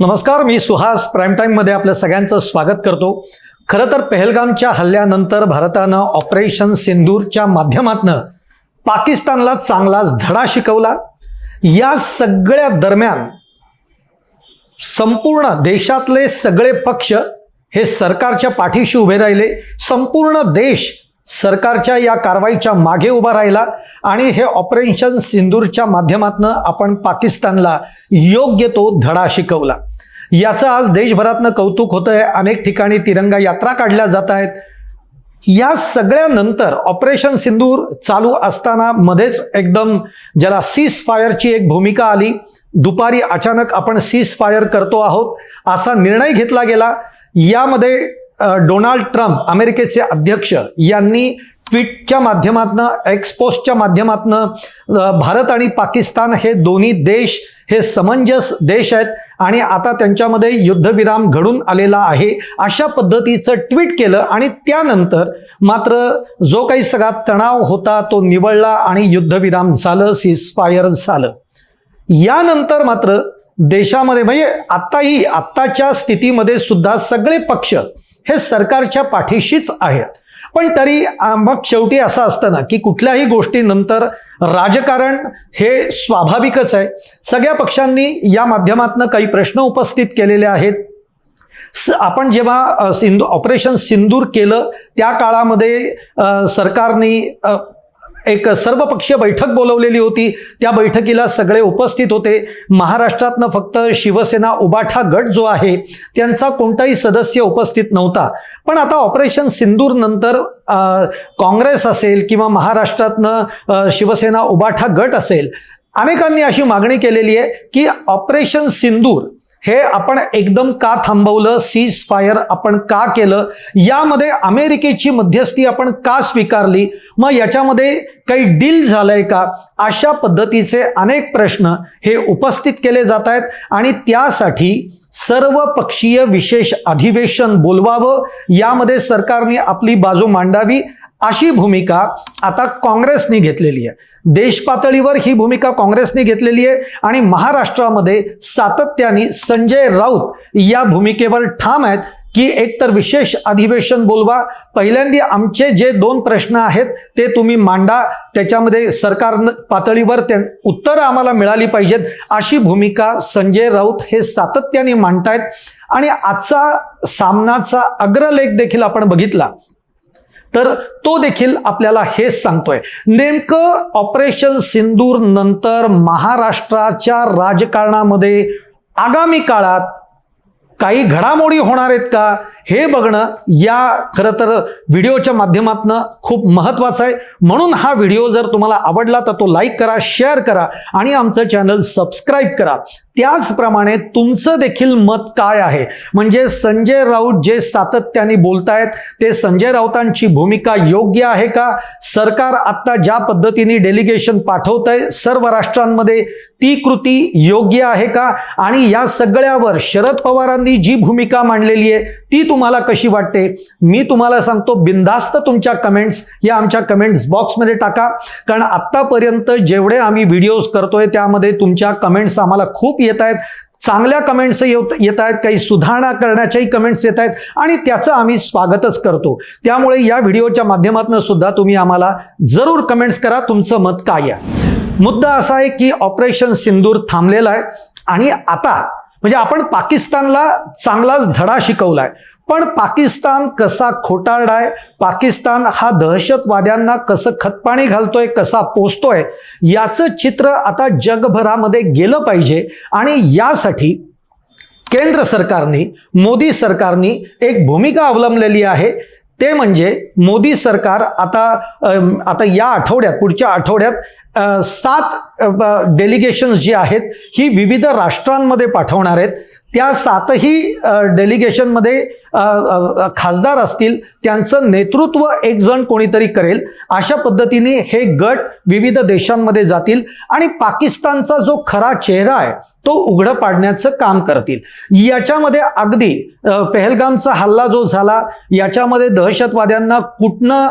नमस्कार मी सुहास प्राईम टाईममध्ये आपल्या सगळ्यांचं स्वागत करतो. खरं तर पहलगामच्या हल्ल्यानंतर भारतानं ऑपरेशन सिंदूरच्या माध्यमातनं पाकिस्तानला चांगलाच धडा शिकवला. या सगळ्या दरम्यान संपूर्ण देशातले सगळे पक्ष हे सरकारच्या पाठीशी उभे राहिले. संपूर्ण देश सरकारच्या या कारवाईच्या मागे उभा राहिला आणि हे ऑपरेशन सिंदूरच्या माध्यमातनं आपण पाकिस्तानला योग्य तो धडा शिकवला. याचं आज देशभरातनं कौतुक होतं आहे अनेक ठिकाणी तिरंगा यात्रा काढल्या जात आहेत. या सगळ्यानंतर ऑपरेशन सिंदूर चालू असताना मध्येच एकदम ज्याला सीज फायरची एक भूमिका आली. दुपारी अचानक आपण सीज फायर करतो आहोत असा निर्णय घेतला गेला. यामध्ये डोनाल्ड ट्रम्प अमेरिकेचे अध्यक्ष यांनी ट्विटच्या माध्यमातनं एक्सपोस्टच्या माध्यमातनं भारत आणि पाकिस्तान हे दोन्ही देश हे समंजस देश आहेत आणि आता त्यांच्यामध्ये युद्धविराम घडून आलेला आहे. अशा पद्धतीचं ट्विट केलं आणि त्यानंतर मात्र जो काही सगळा तणाव होता तो निवळला आणि युद्धविराम झालं सीजफायर झालं. यानंतर मात्र देशामध्ये म्हणजे आत्ताही आत्ताच्या स्थितीमध्ये सुद्धा सगळे पक्ष हे सरकारच्या पाठीशीच आहेत. पण तरी मग शेवटी असं असतं ना की कुठल्याही गोष्टीनंतर राजकारण हे स्वाभाविकच आहे. सगळ्या पक्षांनी या माध्यमातनं काही प्रश्न उपस्थित केलेले आहेत. स- आपण जेव्हा सिंधू ऑपरेशन सिंदूर केलं त्या काळामध्ये सरकारने एक सर्वपक्षीय बैठक बोलवलेली होती. त्या बैठकीला सगळे उपस्थित होते. महाराष्ट्रातनं फक्त शिवसेना उबाठा गट जो आहे त्यांचा कोणताही सदस्य उपस्थित नव्हता. पण आता ऑपरेशन सिंदूर नंतर काँग्रेस असेल किंवा महाराष्ट्रातनं शिवसेना उबाठा गट असेल अनेकांनी अशी मागणी केलेली आहे की ऑपरेशन सिंदूर हे आपण एकदम का थांबवलं? सीज फायर आपण का केलं? यामध्ये अमेरिकेची मध्यस्थी आपण का स्वीकारली? मग याच्यामध्ये काही डील झालंय का? अशा पद्धतीचे अनेक प्रश्न हे उपस्थित केले जात आहेत आणि त्यासाठी सर्व पक्षीय विशेष अधिवेशन बोलवावं. यामध्ये सरकारने आपली बाजू मांडावी. अशी भूमिका आता काँग्रेसने घेतलेली आहे. देश पातळीवर ही भूमिका काँग्रेसने घेतलेली आहे आणि महाराष्ट्रामध्ये सातत्याने संजय राऊत या भूमिकेवर ठाम आहेत की एकतर विशेष अधिवेशन बोलवा. पहिल्यांदा आमचे जे दोन प्रश्न आहेत ते तुम्ही मांडा. त्याच्यामध्ये सरकार पातळीवर त्या उत्तरं आम्हाला मिळाली पाहिजेत. अशी भूमिका संजय राऊत हे सातत्याने मांडतायत. आणि आजचा सामनाचा अग्रलेख देखील आपण बघितला. तर तो देखील आपल्याला हेच सांगतोय. नेमकं ऑपरेशन सिंदूर नंतर महाराष्ट्राच्या राजकारणामध्ये आगामी काळात काही घडामोडी होणार आहेत का? हे बघणं या खरं तर व्हिडिओच्या माध्यमातनं खूप महत्त्वाचं आहे. म्हणून हा व्हिडिओ जर तुम्हाला आवडला तर तो लाईक करा शेअर करा आणि आमचं चॅनल सबस्क्राईब करा. त्याचप्रमाणे तुमचं देखील मत काय आहे? म्हणजे संजय राऊत जे सातत्याने बोलतायत ते संजय राऊतांची भूमिका योग्य आहे का? सरकार आत्ता ज्या पद्धतीने डेलिगेशन पाठवत आहे सर्व राष्ट्रांमध्ये ती कृती योग्य आहे का? आणि या सगळ्यावर शरद पवारांनी जी भूमिका मांडलेली आहे ती तुम्हाला कशी वाटते? मी तुम्हाला सांगतो बिनधास्त तुमच्या कमेंट्स या आमच्या कमेंट्स बॉक्समध्ये टाका. कारण आत्तापर्यंत जेवढे आम्ही व्हिडिओज करतोय त्यामध्ये तुमच्या कमेंट्स आम्हाला खूप येत आहेत. चांगल्या कमेंट्स येत येत आहेत. काही सुधारणा करण्याच्याही कमेंट्स येत आहेत. आणि त्याचं आम्ही स्वागतच करतो. त्यामुळे या व्हिडिओच्या माध्यमातून सुद्धा तुम्ही आम्हाला जरूर कमेंट्स करा. तुमचं मत काय आहे? मुद्दा असा आहे की ऑपरेशन सिंदूर थांबलेला आहे. आणि आता म्हणजे आपण पाकिस्तानला चांगलाच धडा शिकवलाय. पण पाकिस्तान कसा खोटारडाय पाकिस्तान हा दहशतवाद्यांना कसं खतपाणी घालतोय कसा पोचतोय याचं चित्र आता जगभरामध्ये गेलं पाहिजे. आणि यासाठी केंद्र सरकारने मोदी सरकारने एक भूमिका अवलंबलेली आहे. ते म्हणजे मोदी सरकार आता आता या आठवड्यात पुढच्या आठवड्यात सात डेलिगेशन्स जी आहेत ही विविध राष्ट्रांमध्ये पाठवणार आहेत. त्या सातही डेलिगेशनमध्ये खासदार असतील त्यांचं नेतृत्व एक जण कोणीतरी करेल. अशा पद्धतीने हे गट विविध देशांमध्ये जातील आणि पाकिस्तानचा जो खरा चेहरा आहे तो उघडं पाडण्याचं काम करतील. याच्यामध्ये अगदी पहलगामचा हल्ला जो झाला याच्यामध्ये दहशतवाद्यांना कुठनं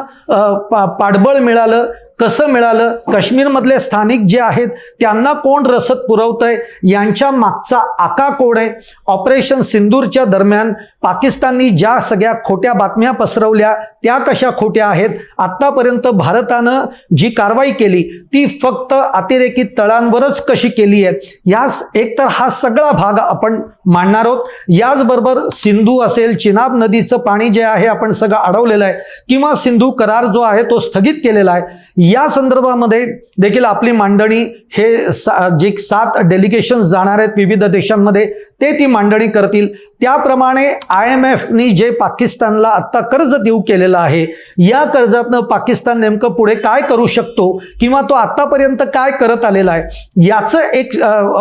पा- पाठबळ मिळालं कसं मिळालं? काश्मीरमधले स्थानिक जे आहेत त्यांना कोण रसद पुरवतंय? यांच्या मागचा आका कोड आहे? ऑपरेशन सिंदूरच्या दरम्यान पाकिस्ताननी ज्या सगळ्या खोट्या बातम्या पसरवल्या त्या कशा खोट्या आहेत? आत्तापर्यंत भारतानं जी कारवाई केली ती फक्त अतिरेकी तळांवरच कशी केली आहे? यास एकतर हा सगळा भाग आपण मांडणार आहोत. याचबरोबर सिंधू असेल चिनाब नदीचं पाणी जे आहे आपण सगळं अडवलेलं आहे किंवा सिंधू करार जो आहे तो स्थगित केलेला आहे. या संदर्भामध्ये देखील आपली मांडणी हे सा जे सात डेलिगेशन जाणार आहेत विविध देशांमध्ये ते ती मांडणी करतील. त्याप्रमाणे आय एम एफनी जे पाकिस्तानला आत्ता कर्ज देऊ केलेलं आहे या कर्जातनं पाकिस्तान नेमकं पुढे काय करू शकतो किंवा तो आत्तापर्यंत काय करत आलेला आहे याचं एक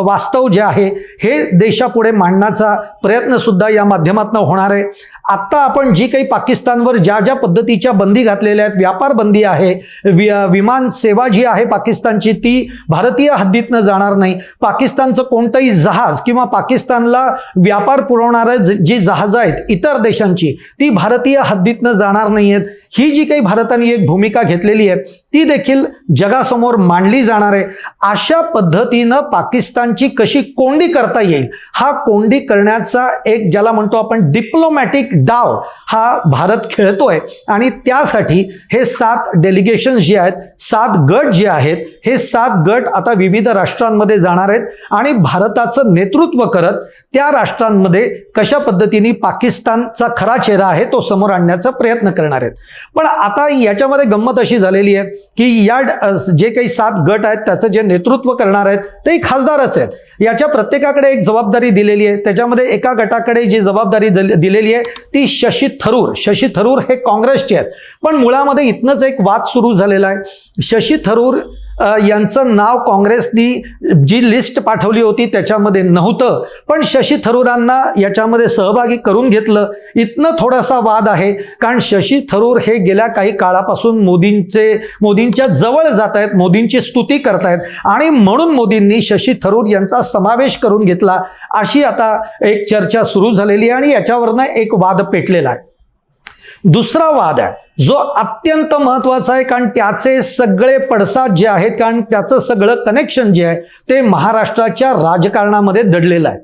वास्तव जे आहे हे देशापुढे मांडण्याचा प्रयत्नसुद्धा या माध्यमातून होणार आहे. आत्ता आपण जी काही पाकिस्तानवर ज्या ज्या पद्धतीच्या बंदी घातलेल्या आहेत व्यापार बंदी आहे वि विमान सेवा जी आहे पाकिस्तानची ती भारतीय हद्दीतनं जाणार नाही. पाकिस्तानचं कोणतंही जहाज किंवा पाकिस्तानला व्यापार पुरवणारं जी जहाजं आहेत इतर देशांची ती भारतीय हद्दीतनं जाणार नाही आहेत ही जी काही भारताने एक भूमिका घेतलेली आहे ती देखील जगासमोर मांडली जाणार आहे. अशा पद्धतीनं पाकिस्तानची कशी कोंडी करता येईल? हा कोंडी करण्याचा एक ज्याला म्हणतो आपण डिप्लोमॅटिक डाव हा भारत खेळतोय. आणि त्यासाठी हे सात डेलिगेशन जे आहेत सात गट जे आहेत हे सात गट आता विविध राष्ट्रांमध्ये जाणार आहेत आणि भारताचं नेतृत्व करत त्या राष्ट्रांमध्ये कशा पद्धतीने पाकिस्तानचा खरा चेहरा आहे तो समोर आणण्याचा प्रयत्न करणार आहेत. पण आता याच्यामध्ये गंमत अशी झालेली आहे की या ड- जे काही सात गट आहेत त्याचं जे नेतृत्व करणार आहेत ते खासदारच आहेत. याच्या प्रत्येकाकडे एक जबाबदारी दिलेली आहे. त्याच्यामध्ये एका गटाकडे जी जबाबदारी दिल- दिलेली आहे ती शशी थरूर. शशी थरूर हे काँग्रेसचे आहेत. पण मुळामध्ये इथनंच एक वाद सुरू झालेला आहे. शशी थरूर यांचं नाव काँग्रेसनी जी लिस्ट पाठवली होती त्याच्यामध्ये नव्हतं. पण शशी थरूरांना याच्यामध्ये सहभागी करून घेतलं. इथनं थोडासा वाद आहे. कारण शशी थरूर हे गेल्या काही काळापासून मोदींचे मोदींच्या जवळ जात आहेत मोदींची स्तुती करतायत. आणि म्हणून मोदींनी शशी थरूर यांचा समावेश करून घेतला. अशी आता एक चर्चा सुरू झालेली आहे आणि याच्यावरनं एक वाद पेटलेला आहे. दुसरा वाद आहे. जो अत्यंत महत्त्वाचा आहे कारण त्याचे सगळे पडसाद जे आहेत कारण त्याचं सगळं कनेक्शन जे आहे ते महाराष्ट्राच्या राजकारणामध्ये दडलेलं आहे.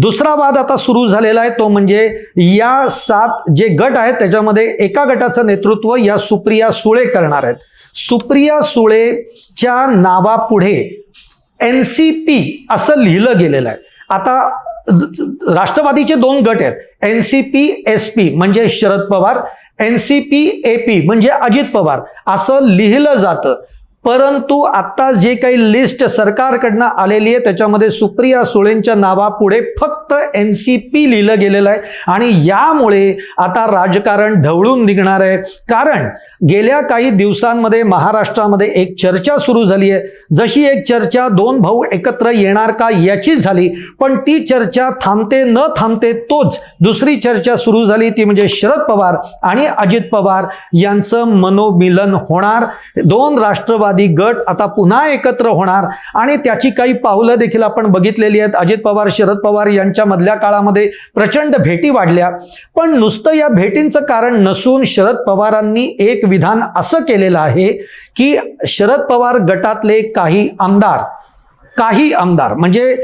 दुसरा वाद आता सुरू झालेला आहे तो म्हणजे या सात जे गट आहेत त्याच्यामध्ये एका गटाचं नेतृत्व या सुप्रिया सुळे करणार आहेत. सुप्रिया सुळेच्या नावापुढे एन सी पी असं लिहिलं गेलेलं आहे. आता राष्ट्रवादीचे दोन गट आहेत N C P S P म्हणजे Sharad Pawar N C P A P म्हणजे अजित पवार. असं लिहिलं जातं. परंतु आता जे काही लिस्ट सरकारकडनं आलेली आहे त्याच्यामध्ये सुप्रिया सुळेंच्या नावापुढे फक्त एन सी पी लिहिलं गेलेलं आहे. आणि यामुळे आता राजकारण ढवळून निघणार आहे. कारण गेल्या काही दिवसांमध्ये महाराष्ट्रामध्ये एक चर्चा सुरू झाली आहे. जशी एक चर्चा दोन भाऊ एकत्र येणार का याची झाली पण ती चर्चा थांबते न थांबते तोच. दुसरी चर्चा सुरू झाली ती म्हणजे शरद पवार आणि अजित पवार यांचं मनोमिलन होणार. दोन राष्ट्रवादी गट आता पुन्हा एकत्र होणार. आणि त्याची काही पावलं देखील आपण बघितलेली आहेत. अजित पवार शरद पवार यांच्यामधल्या काळामध्ये प्रचंड भेटी वाढल्या. पण नुसतं या भेटींचं कारण नसून शरद पवारांनी एक विधान असं केलेलं आहे की शरद पवार गटातले काही आमदार काही आमदार म्हणजे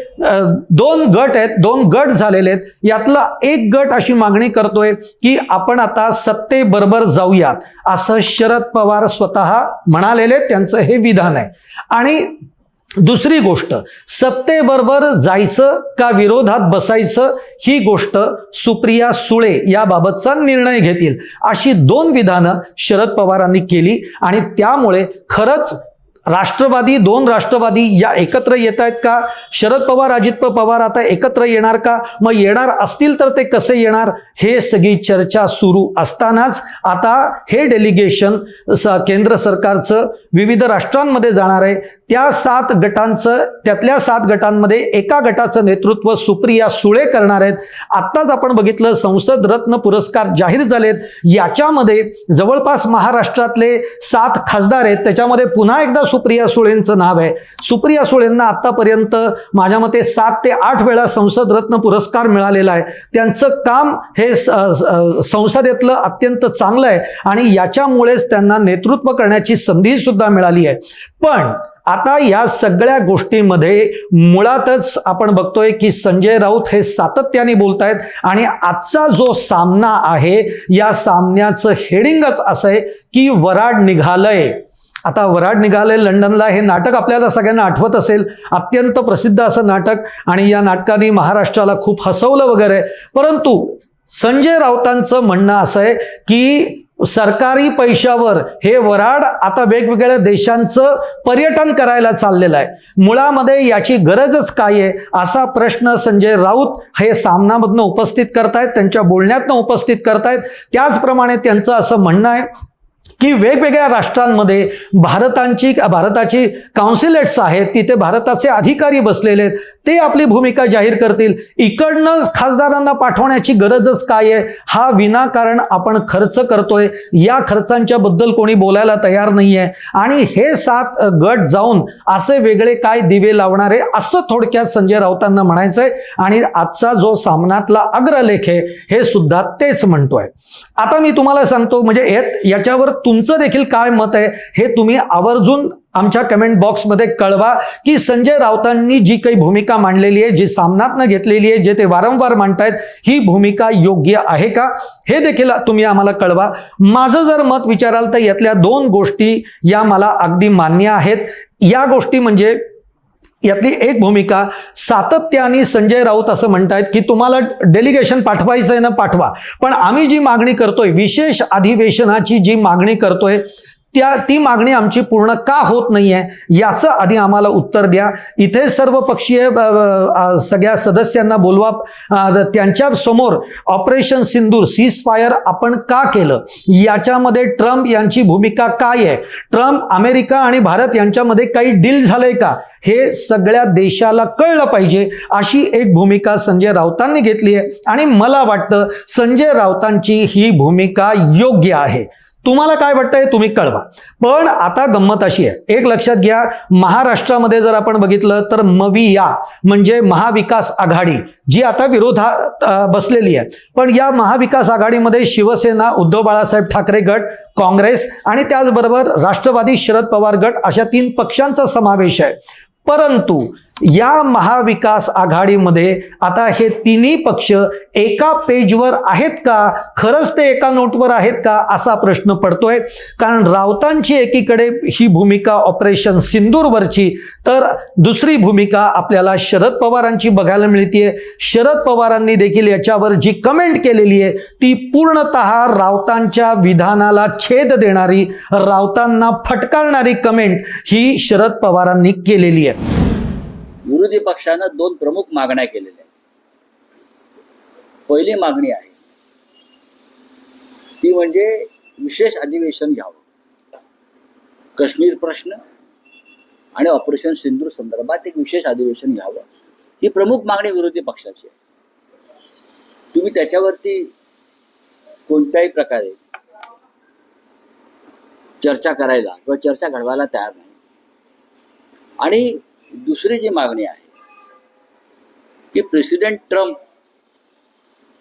दोन गट आहेत दोन गट झालेले आहेत यातला एक गट अशी मागणी करतोय की आपण आता सत्तेबरोबर जाऊयात असं शरद पवार स्वतः म्हणालेले त्यांचं हे विधान आहे. आणि दुसरी गोष्ट सत्तेबरोबर जायचं का विरोधात बसायचं ही गोष्ट सुप्रिया सुळे याबाबतचा निर्णय घेतील अशी दोन विधानं शरद पवारांनी केली आणि त्यामुळे खरंच राष्ट्रवादी दोन राष्ट्रवादी या एकत्र येत आहेत का? शरद पवार अजित पवार आता एकत्र येणार का? मग येणार असतील तर ते कसे येणार? हे सगळी चर्चा सुरू असतानाच आता हे डेलिगेशन स केंद्र सरकारचं विविध राष्ट्रांमध्ये जाणार आहे. त्या सात गटांचं त्यातल्या सात गटांमध्ये एका गटाचं नेतृत्व सुप्रिया सुळे करणार आहेत. आत्ताच आपण बघितलं संसद रत्न पुरस्कार जाहीर झालेत. याच्यामध्ये जवळपास महाराष्ट्रातले सात खासदार आहेत. त्याच्यामध्ये पुन्हा एकदा सुप्रिया सुळेंचं नाव आहे. सुप्रिया सुळेंना आतापर्यंत माझ्या मते सात ते आठ वेळा संसद रत्न पुरस्कार मिळालेला आहे. त्यांचं काम हे संसदेतलं अत्यंत चांगलं आहे आणि याच्यामुळेच त्यांना नेतृत्व करण्याची संधी सुद्धा मिळाली आहे. पण आता या सगळ्या गोष्टीमध्ये मुळातच आपण बघतोय की संजय राऊत हे सातत्याने बोलत आहेत आणि आजचा जो सामना आहे या सामन्याचं हेडिंगच असं आहे की वराड निघालंय. आता वराड निघाले लंडनला हे नाटक आपल्याला सगळ्यांना आठवत असेल. अत्यंत प्रसिद्ध असं नाटक आणि या नाटकाने महाराष्ट्राला खूप हसवलं वगैरे. परंतु संजय राऊतांचं म्हणणं असं आहे की सरकारी पैशावर हे वराड आता वेगवेगळ्या देशांचं पर्यटन करायला चाललेलं आहे. मुळामध्ये याची गरजच काय आहे असा प्रश्न संजय राऊत हे सामनामधनं उपस्थित करतायत त्यांच्या बोलण्यातनं उपस्थित करतायत. त्याचप्रमाणे त्यांचं असं म्हणणं आहे की वेगवेगळ्या राष्ट्रांमध्ये भारतांची भारताची काउन्सिलेट्स आहेत तिथे भारताचे अधिकारी बसलेले आहेत ते आपली भूमिका जाहीर करतील. इकडनं खासदारांना पाठवण्याची गरजच काय आहे? हा विनाकारण आपण खर्च करतोय. या खर्चांच्या बद्दल कोणी बोलायला तयार नाही आहे आणि हे सात गट जाऊन असे वेगळे काय दिवे लावणारे असं थोडक्यात संजय राऊतांना म्हणायचंय. आणि आजचा जो सामनातला अग्रलेख आहे हे सुद्धा तेच म्हणतोय. आता मी तुम्हाला सांगतो म्हणजे यात- याच्यावर तुमचं देखील काय मत आहे हे तुम्ही आवर्जून आमच्या कमेंट बॉक्समध्ये कळवा की संजय राऊतांनी जी काही भूमिका मांडलेली आहे जी सामनातनं घेतलेली आहे जे ते वारंवार मांडतायत ही भूमिका योग्य आहे का? हे देखील तुम्ही आम्हाला कळवा. माझं जर मत विचाराल तर यातल्या दोन गोष्टी या मला अगदी मान्य आहेत. या गोष्टी म्हणजे यातली एक भूमिका सातत्याने संजय राऊत असं म्हणतायत की तुम्हाला डेलिगेशन पाठवायचं आहे ना पाठवा. पण आम्ही जी मागणी करतोय विशेष अधिवेशनाची जी मागणी करतोय त्या ती मागणी आमची पूर्ण का होत नाहीये याचं आधी आम्हाला उत्तर द्या. इथे सर्व पक्षीय सगळ्या सदस्यांना बोलवा. त्यांच्यासमोर ऑपरेशन सिंदूर सीज फायर आपण का केलं? याच्यामध्ये ट्रम्प यांची भूमिका काय आहे? ट्रम्प अमेरिका आणि भारत यांच्यामध्ये काही डील झालंय का? हे सगळ्या देशाला कळलं पाहिजे. अशी एक भूमिका संजय राऊतांनी घेतली आहे आणि मला वाटतं संजय राऊतांची ही भूमिका योग्य आहे. तुम्हाला काय वाटतंय तुम्ही कळवा. पण आता गंमत अशी आहे. एक लक्षात घ्या महाराष्ट्रामध्ये जर आपण बघितलं तर मविया म्हणजे महाविकास आघाडी जी आता विरोधात बसलेली आहे. पण या महाविकास आघाडीमध्ये शिवसेना उद्धव बाळासाहेब ठाकरे गट काँग्रेस आणि त्याचबरोबर राष्ट्रवादी शरद पवार गट अशा तीन पक्षांचा समावेश आहे. परंतु या महाविकास आघाडीमध्ये आता हे तिन्ही पक्ष एका पेजवर आहेत का? खरंच ते एका नोटवर आहेत का? असा प्रश्न पडतोय. कारण राऊतांची एकीकडे ही भूमिका ऑपरेशन सिंदूरवरची तर दुसरी भूमिका आपल्याला शरद पवारांची बघायला मिळतीये. शरद पवारांनी देखील याच्यावर जी कमेंट केलेली आहे ती पूर्णतः राऊतांच्या विधानाला छेद देणारी राऊतांना फटकारणारी कमेंट ही शरद पवारांनी केलेली आहे. विरोधी पक्षानं दोन प्रमुख मागण्या केलेल्या आहेत. पहिली मागणी आहे ती म्हणजे विशेष अधिवेशन घ्यावं. काश्मीर प्रश्न आणि ऑपरेशन सिंधू संदर्भात एक विशेष अधिवेशन घ्यावं. ही प्रमुख मागणी विरोधी पक्षाची आहे. तुम्ही त्याच्यावरती कोणत्याही प्रकारे चर्चा करायला किंवा चर्चा घडवायला तयार नाही. आणि दुसरी जी मागणी आहे की प्रेसिडेंट ट्रम्प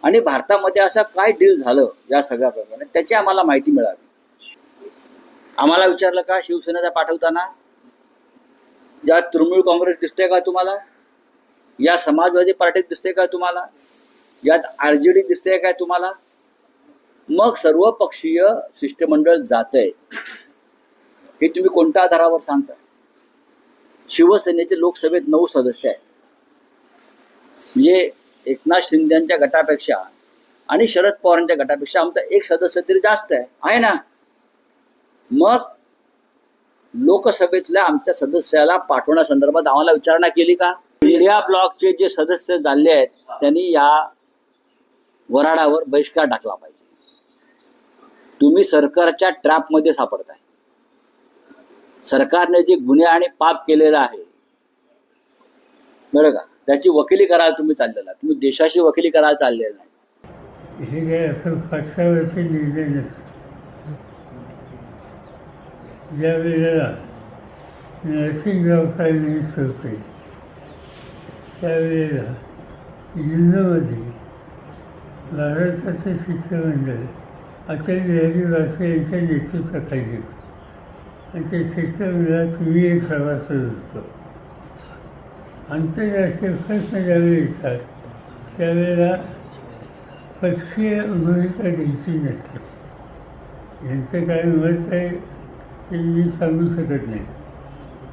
आणि भारतामध्ये असं काय डील झालं या सगळ्या प्रकारे त्याची आम्हाला माहिती मिळावी. आम्हाला विचारलं का शिवसेनेचा पाठवताना? ज्या तृणमूल काँग्रेस दिसते का तुम्हाला? या समाजवादी पार्टीत दिसते का तुम्हाला? यात आर जे डी दिसते काय तुम्हाला? मग सर्व पक्षीय शिष्टमंडळ आहे हे तुम्ही कोणत्या आधारावर सांगता? शिवसेनेचे लोकसभेत नऊ सदस्य आहेत. म्हणजे एकनाथ शिंदेच्या गटापेक्षा आणि शरद पवारांच्या गटापेक्षा आमचा एक सदस्य तरी जास्त आहे. आहे ना? मग लोकसभेतल्या आमच्या सदस्याला पाठवण्यासंदर्भात आम्हाला विचारणा केली का? इंडिया ब्लॉकचे जे सदस्य झाले आहेत त्यांनी या वराडावर बहिष्कार टाकला पाहिजे. तुम्ही सरकारच्या ट्रॅपमध्ये सापडताय. सरकारने जे गुन्हे आणि पाप केलेलं आहे. बरं का? त्याची वकिली करायला तुम्ही चाललेला तुम्ही देशाशी वकिली करायला चाललेला नाही हे काय असं पक्षावरचे निर्णय नसतात ज्या वेळेला नरसिंहराव फायनान्स होते त्यावेळेला युनोमध्ये भारताचं शिष्टमंडळ अटल बिहारी वाजपेयी यांच्या नेतृत्वाखाली होतं. आणि त्या शिष्टमंडळात मी एक सभासद होतो आंतरराष्ट्रीय प्रश्न ज्यावेळी येतात त्यावेळेला पक्षीय भूमिका द्यायची नसते. यांचं काय मत आहे ते मी सांगू शकत नाही.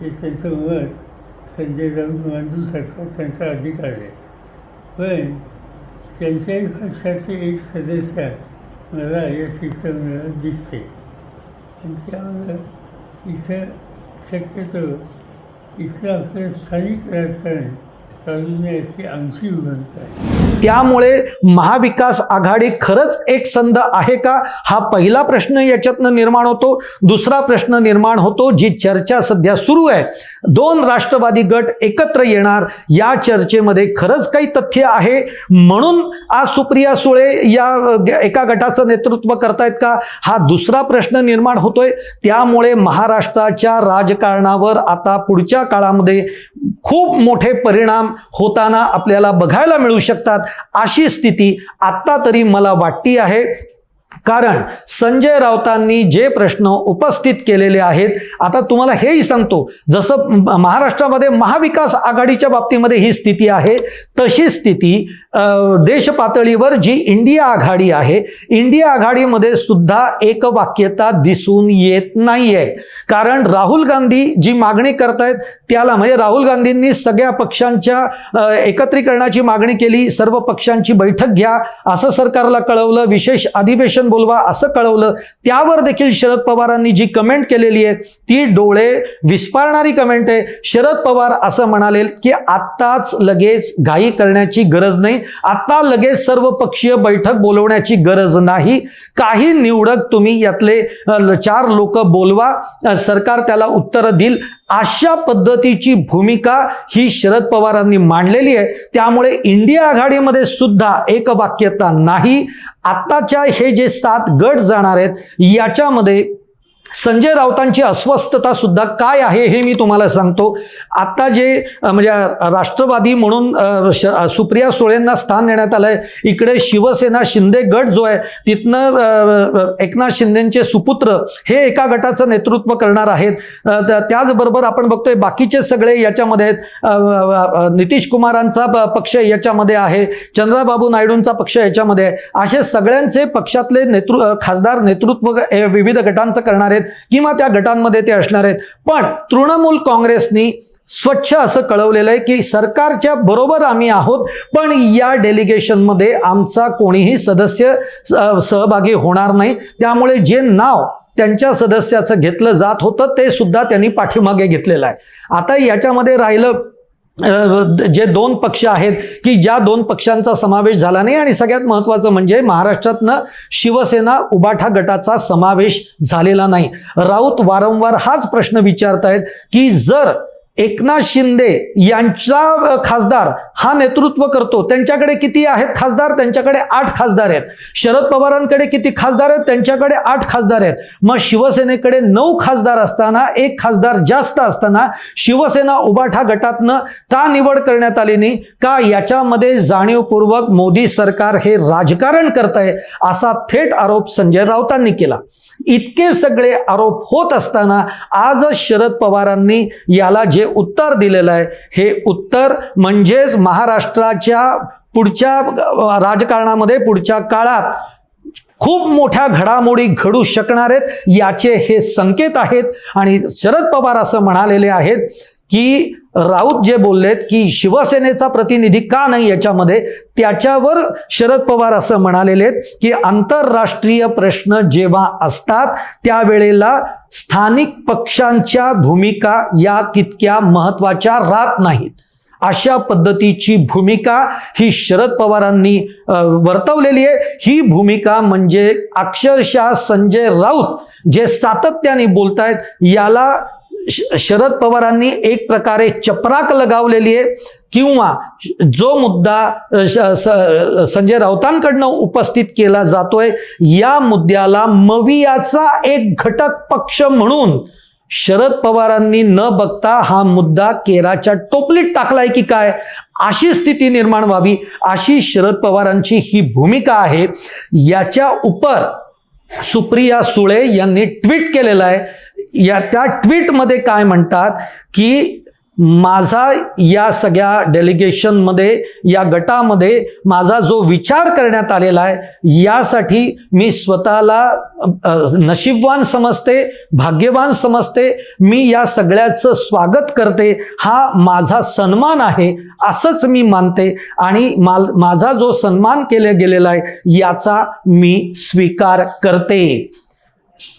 ते त्यांचं मत संजय राऊत मांडू शकतात त्यांचा अधिकार आहे. पण त्यांच्याही पक्षाचे एक सदस्य मला या शिष्टमंडळात दिसते. आणि त्यामुळं इथं शक्यतो इथलं आपलं स्थानिक राजकारण त्यामुळे महाविकास आघाडी खरंच एक संध आहे का? हा पहिला प्रश्न याच्यातनं निर्माण होतो. दुसरा प्रश्न निर्माण होतो जी चर्चा सध्या सुरू आहे. दोन राष्ट्रवादी गट एकत्र येणार या चर्चेमध्ये खरंच काही तथ्य आहे? म्हणून आज सुप्रिया सुळे या ग- एका गटाचं नेतृत्व करतायत का? हा दुसरा प्रश्न निर्माण होतोय. त्यामुळे महाराष्ट्राच्या राजकारणावर आता पुढच्या काळामध्ये खूप मोठे परिणाम होताना आपल्याला बघायला मिळू शकतात. अशी स्थिती आत्ता तरी मला वाटती आहे. कारण संजय राऊतांनी जे प्रश्न उपस्थित केलेले आहेत आता तुम्हाला हेही सांगतो जसं महाराष्ट्रामध्ये महाविकास आघाडीच्या बाबतीमध्ये ही स्थिती आहे तशी स्थिती देश पातळीवर जी इंडिया आघाडी आहे इंडिया आघाडीमध्ये सुद्धा एक वाक्यता दिसून येत नाहीये. कारण राहुल गांधी जी मागणी करतायत त्याला म्हणजे राहुल गांधींनी सगळ्या पक्षांच्या एकत्रीकरणाची मागणी केली सर्व पक्षांची बैठक घ्या असं सरकारला कळवलं विशेष अधिवेशन बोलवा असं कळवलं. त्यावर देखील शरद पवारांनी जी कमेंट केलेली आहे ती डोळे विस्पारणारी कमेंट आहे. शरद पवार असं म्हणाले की आत्ताच लगेच घाई करण्याची गरज नाही. आत्ता लगेच सर्व पक्षीय बैठक बोलवण्याची गरज नाही. काही निवडक तुम्ही यातले चार लोक बोलवा. सरकार त्याला उत्तर देईल. अशा पद्धतीची भूमिका ही शरद पवारांनी मांडलेली आहे. त्यामुळे इंडिया आघाडीमध्ये सुद्धा एकवाक्यता नाही. आत्ताच्या हे जे सात गट जाणार आहेत याच्यामध्ये संजय राऊतांची अस्वस्थता सुद्धा काय आहे हे मी तुम्हाला सांगतो. आता जे म्हणजे राष्ट्रवादी म्हणून श- सुप्रिया सुळेंना स्थान देण्यात आलं आहे इकडे शिवसेना शिंदे गट जो आहे तिथनं एकनाथ शिंदेचे सुपुत्र हे एका गटाचं नेतृत्व करणार आहेत. त्याचबरोबर आपण बघतोय बाकीचे सगळे याच्यामध्ये आहेत. नितीश कुमारांचा प- पक्ष याच्यामध्ये आहे चंद्राबाबू नायडूंचा पक्ष याच्यामध्ये आहे. असे सगळ्यांचे पक्षातले नेतृ खासदार नेतृत्व विविध गटांचं करणार आहेत. किंवा त्या गटांमध्ये ते असणार आहेत. पण तृणमूल काँग्रेसनी स्वच्छ असं कळवलेलं आहे की सरकारच्या बरोबर आम्ही आहोत पण या डेलिगेशनमध्ये आमचा कोणीही सदस्य सहभागी होणार नाही. त्यामुळे जे नाव त्यांच्या सदस्याचं घेतलं जात होतं ते सुद्धा त्यांनी पाठीमागे घेतलेलं आहे. आता याच्यामध्ये राहिलं जे दोन पक्ष आहेत की ज्या दोन पक्षांचा समावेश झाला नाही आणि सगळ्यात महत्त्वाचं म्हणजे महाराष्ट्रातनं शिवसेना उबाठा गटाचा समावेश झालेला नाही. राऊत वारंवार हाच प्रश्न विचारतायत की जर एकनाथ शिंदे यांचा खासदार हा नेतृत्व करतो. त्यांच्याकडे किती आहेत खासदार? त्यांच्याकडे आठ खासदार आहेत. शरद पवारांकडे किती खासदार आहेत? त्यांच्याकडे आठ खासदार आहेत. मग शिवसेनेकडे नऊ खासदार असताना एक खासदार जास्त असताना शिवसेना उबाठा गटातनं का निवड करण्यात आली नाही? का याच्यामध्ये जाणीवपूर्वक मोदी सरकार हे राजकारण करत आहे असा थेट आरोप संजय राऊतांनी केला. इतके सगळे आरोप होत असताना आजच शरद पवारांनी याला जे उत्तर दिलेलं आहे हे उत्तर म्हणजेच महाराष्ट्राच्या पुढच्या राजकारणामध्ये पुढच्या काळात खूप मोठ्या घडामोडी घडू शकणार आहेत याचे हे संकेत आहेत. आणि शरद पवार असं म्हणालेले आहेत की राऊत जे बोललेत की शिवसेनेचा प्रतिनिधी का नाही याच्यामध्ये त्याच्यावर शरद पवार असं म्हणालेले आहेत की आंतरराष्ट्रीय प्रश्न जेव्हा असतात त्यावेळेला स्थानिक पक्षांच्या भूमिका या तितक्या महत्त्वाच्या राहत नाहीत. अशा पद्धतीची भूमिका ही शरद पवारांनी वर्तवलेली आहे. ही भूमिका म्हणजे अक्षरशः संजय राऊत जे सातत्याने बोलतायत याला शरद पवारांनी एक प्रकारे चपराक लगावलेली आहे. किंवा जो मुद्दा श- स- संजय राऊतांकडनं उपस्थित केला जातोय या मुद्द्याला मवियाचा एक घटक पक्ष म्हणून शरद पवारांनी न बघता हा मुद्दा केराच्या टोपलीत टाकलाय की काय? अशी स्थिती निर्माण व्हावी अशी शरद पवारांची ही भूमिका आहे. याच्या उपर सुप्रिया सुळे यांनी ट्विट केलेलं आहे. या त्या ट्विटमध्ये काय म्हणतात की माझा या सगळ्या डेलिगेशनमध्ये या गटामध्ये माझा जो विचार करण्यात आलेला आहे यासाठी मी स्वतःला नशीबवान समजते भाग्यवान समजते मी या सगळ्याचं स्वागत करते हा माझा सन्मान आहे असंच मी मानते आणि माल माझा जो सन्मान केला गेलेला आहे याचा मी स्वीकार करते.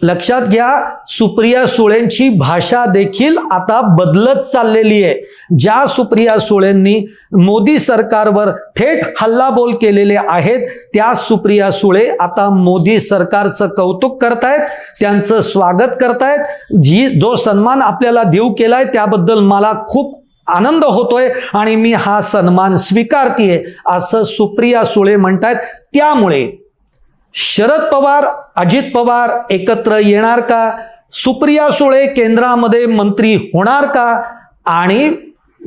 लक्षात घ्या सुप्रिया सुळेंची भाषा देखील आता बदलत चाललेली आहे. ज्या सुप्रिया सुळेंनी मोदी सरकारवर थेट हल्लाबोल केलेले आहेत त्या सुप्रिया सुळे आता मोदी सरकारचं कौतुक करतायत त्यांचं स्वागत करतायत. जी जो सन्मान आपल्याला देऊ केलाय त्याबद्दल मला खूप आनंद होतोय आणि मी हा सन्मान स्वीकारतीये असं सुप्रिया सुळे म्हणतायत. त्यामुळे शरद पवार अजित पवार एकत्र येणार का? सुप्रिया सुळे केंद्रामध्ये मंत्री होणार का? आणि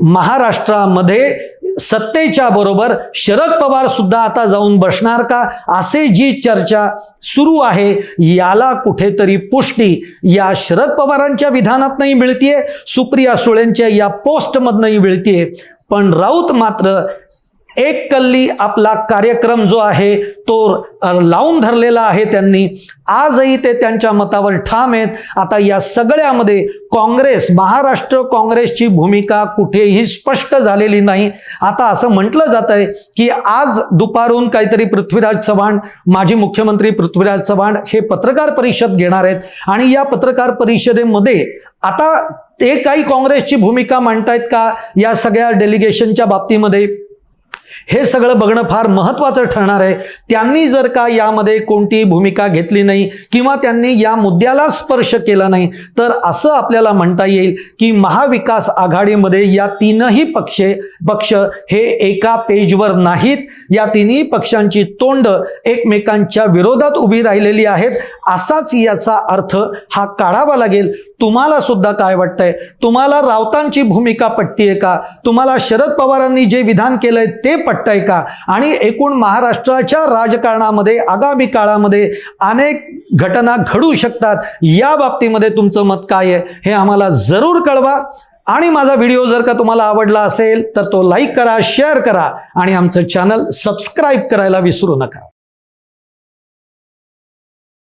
महाराष्ट्रामध्ये सत्तेच्या बरोबर शरद पवार सुद्धा आता जाऊन बसणार का? असे जी चर्चा सुरू आहे याला कुठेतरी पुष्टी या शरद पवारांच्या विधानातनंही मिळतीये सुप्रिया सुळेंच्या या पोस्टमधनंही मिळतीये. पण राऊत मात्र एक कल्ली आपला कार्यक्रम जो आहे तो लावून धरलेला आहे त्यांनी. आजही ते त्यांच्या मतावर ठाम आहेत. आता या सगळ्यामध्ये काँग्रेस महाराष्ट्र काँग्रेसची भूमिका कुठेही स्पष्ट झालेली नाही. आता असं म्हटलं जात आहे की आज दुपारून काहीतरी पृथ्वीराज चव्हाण माजी मुख्यमंत्री पृथ्वीराज चव्हाण हे पत्रकार परिषद घेणार आहेत. आणि या पत्रकार परिषदेमध्ये आता ते काही काँग्रेसची भूमिका मांडतायत का या सगळ्या डेलिगेशनच्या बाबतीमध्ये? हे सगळं बघणं फार महत्त्वाचं ठरणार आहे. त्यांनी जर का यामध्ये कोणतीही भूमिका घेतली नाही किंवा त्यांनी या मुद्द्याला स्पर्श केला नाही तर असं आपल्याला म्हणता येईल की महाविकास आघाडीमध्ये या तीनही पक्षे पक्ष हे एका पेजवर नाहीत. या तिन्ही पक्षांची तोंड एकमेकांच्या विरोधात उभी राहिलेली आहेत. असाच याचा अर्थ हा काढावा लागेल. तुम्हाला सुद्धा काय वाटतंय? तुम्हाला राऊतांची भूमिका पटतीये का? तुम्हाला शरद पवारांनी जे विधान केलंय ते पटतंय का? आणि एकूण महाराष्ट्राच्या राजकारणामध्ये आगामी काळामध्ये अनेक घटना घडू शकतात. या बाबतीमध्ये तुमचं मत काय आहे? हे आम्हाला जरूर कळवा. आणि माझा व्हिडिओ जर का तुम्हाला आवडला असेल तर तो लाईक करा शेअर करा. आणि आमचं चॅनल सबस्क्राईब करायला विसरू नका.